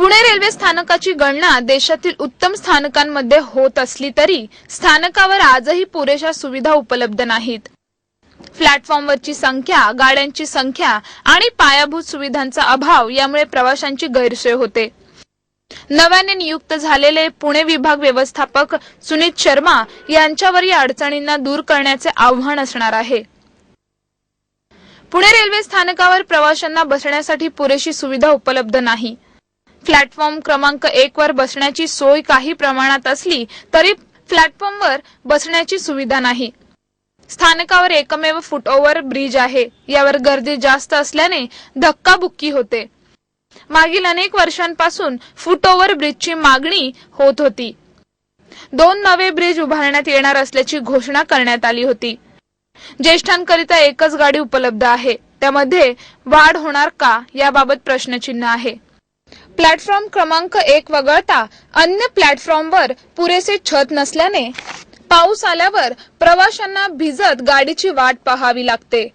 Pune railway स्थानकाची गणना देशातील उत्तम स्थानकांमध्ये होत असली तरी स्थानकावर आजही पुरेशा सुविधा उपलब्ध नाहीत. प्लॅटफॉर्मवरची संख्या गाड्यांची संख्या आणि पायाभूत सुविधांचा अभाव यामुळे प्रवाशांची गैरसोय होते. नव्याने नियुक्त झालेले पुणे विभाग व्यवस्थापक सुनीत शर्मा यांच्यावर या अडचणींना दूर करण्याचे आव्हान असणार आहे. पुणे रेल्वे स्थानकावर प्रवाशांना बसण्यासाठी पुरेशी सुविधा उपलब्ध नाही. प्लॅटफॉर्म क्रमांक एक वर बसण्याची सोय काही प्रमाणात असली तरी प्लॅटफॉर्मवर बसण्याची सुविधा नाही. स्थानकावर एकमेव फुटओव्हर ब्रिज आहे. यावर गर्दी जास्त असल्याने धक्काबुक्की होते. मागील अनेक वर्षांपासून फुटओव्हर ब्रिजची मागणी होत होती. दोन नवे ब्रिज उभारण्यात येणार असल्याची घोषणा करण्यात आली होती. ज्येष्ठांकरिता एकच गाडी उपलब्ध आहे. त्यामध्ये वाढ होणार का याबाबत प्रश्नचिन्ह आहे. प्लॅटफॉर्म क्रमांक एक वगळता अन्य प्लॅटफॉर्मवर पुरेसे छत नसल्याने पाऊस आल्यावर प्रवाशांना भिजत गाडीची वाट पाहावी लागते.